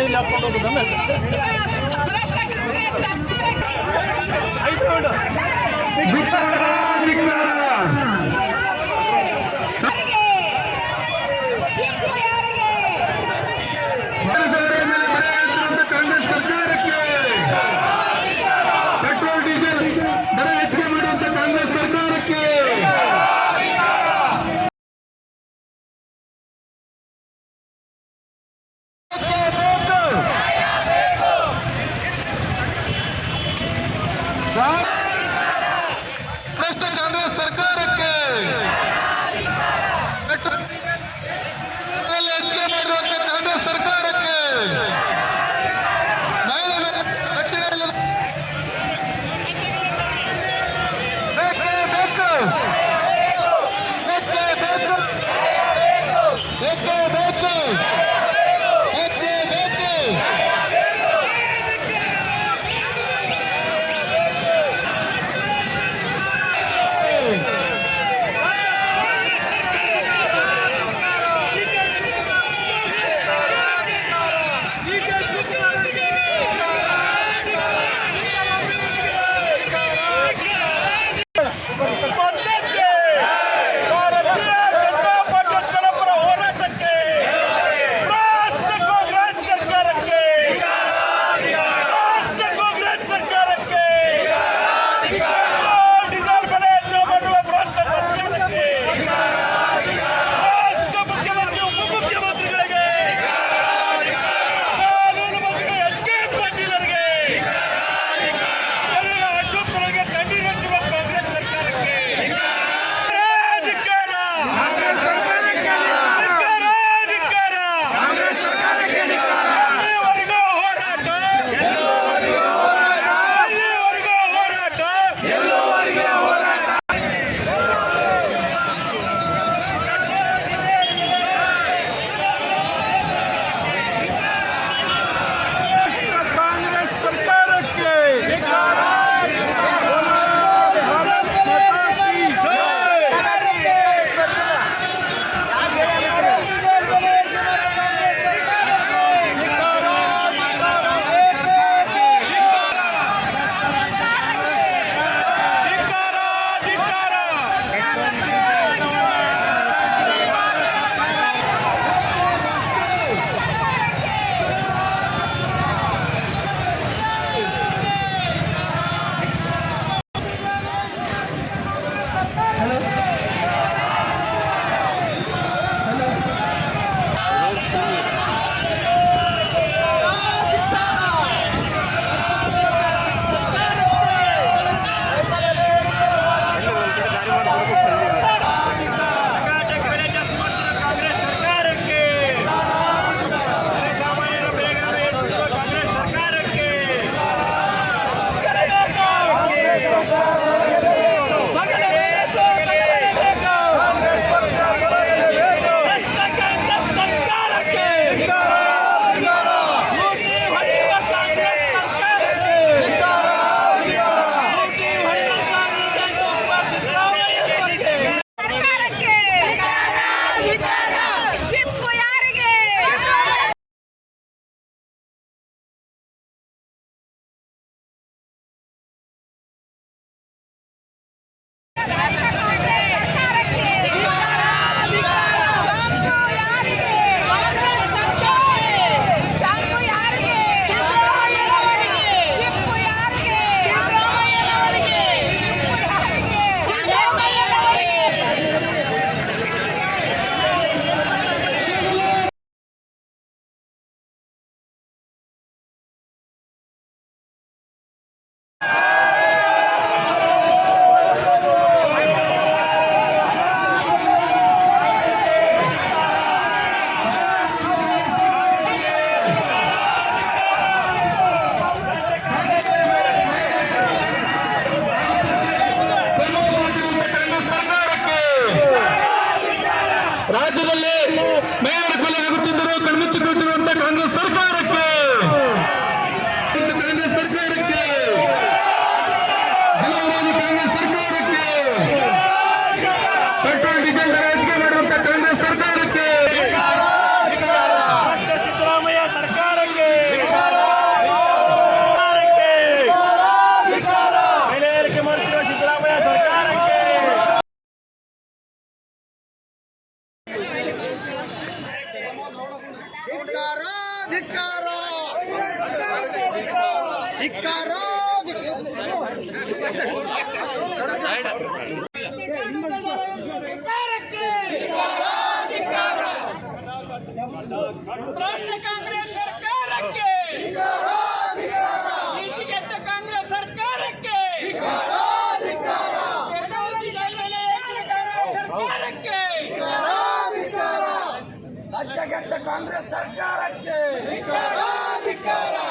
નહીં નાખવાનું ગમે ಕಾಂಗ್ರೆಸ್ ಸರ್ಕಾರಕ್ಕೆ.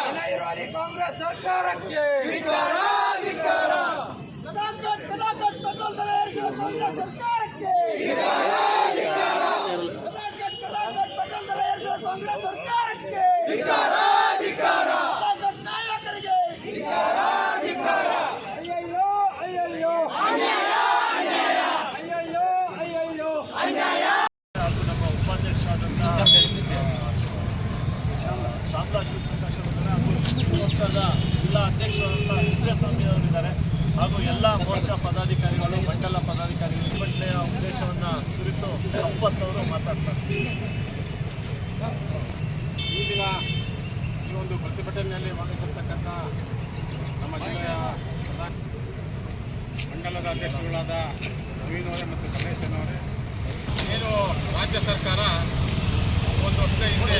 ಜನ ವಿರೋಧಿ ಕಾಂಗ್ರೆಸ್ ಸರ್ಕಾರಕ್ಕೆ? ಪೆಟ್ರೋಲ್ ಏರಿಸಿದ ಕಾಂಗ್ರೆಸ್ ಸರ್ಕಾರಕ್ಕೆ. ಪೆಟ್ರೋಲ್ ಏರಿಸಿದ ಕಾಂಗ್ರೆಸ್ ಸರ್ಕಾರಕ್ಕೆ. ಮೋರ್ಚಾ ಪದಾಧಿಕಾರಿಗಳು, ಮಂಡಲ ಪದಾಧಿಕಾರಿಗಳು ಸಂಘಟನೆಯ ಉದ್ದೇಶವನ್ನು ಕುರಿತು ಸಂಪತ್ ಅವರು ಮಾತಾಡ್ತಾರೆ. ಈ ದಿನ ಈ ಒಂದು ಪ್ರತಿಭಟನೆಯಲ್ಲಿ ಭಾಗವಹಿಸಿರ್ತಕ್ಕಂಥ ನಮ್ಮ ಜಿಲ್ಲೆಯ ಮಂಡಲದ ಅಧ್ಯಕ್ಷರುಗಳಾದ ನವೀನ್ ಅವರೇ ಮತ್ತು ಕಮೇಶನ್ ಅವರೇ ಏನು ರಾಜ್ಯ ಸರ್ಕಾರ ಒಂದು ವರ್ಷದ ಹಿಂದೆ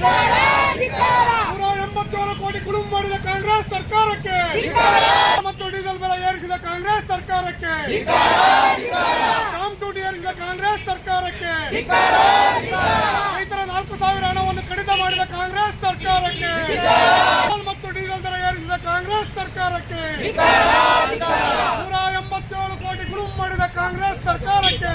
ನೂರ ಎಂಬತ್ತೇಳು ಕೋಟಿ ಕುಲುಂ ಮಾಡಿದ ಕಾಂಗ್ರೆಸ್ ಸರ್ಕಾರಕ್ಕೆ. ಮತ್ತು ಡೀಸೆಲ್ ಬೆಲೆ ಏರಿಸಿದ ಕಾಂಗ್ರೆಸ್ ಸರ್ಕಾರಕ್ಕೆ. ಕಾಮ್ ಟೂಟಿ ಏರಿಸಿದ ಕಾಂಗ್ರೆಸ್ ಸರ್ಕಾರಕ್ಕೆ. ರೈತರ ನಾಲ್ಕು ಸಾವಿರ ಹಣವನ್ನು ಕಡಿತ ಮಾಡಿದ ಕಾಂಗ್ರೆಸ್ ಸರ್ಕಾರಕ್ಕೆ. ಮತ್ತು ಡೀಸೆಲ್ ದರ ಏರಿಸಿದ ಕಾಂಗ್ರೆಸ್ ಸರ್ಕಾರಕ್ಕೆ. ನೂರ ಎಂಬತ್ತೇಳು ಕೋಟಿ ಕುಲುಂ ಮಾಡಿದ ಕಾಂಗ್ರೆಸ್ ಸರ್ಕಾರಕ್ಕೆ.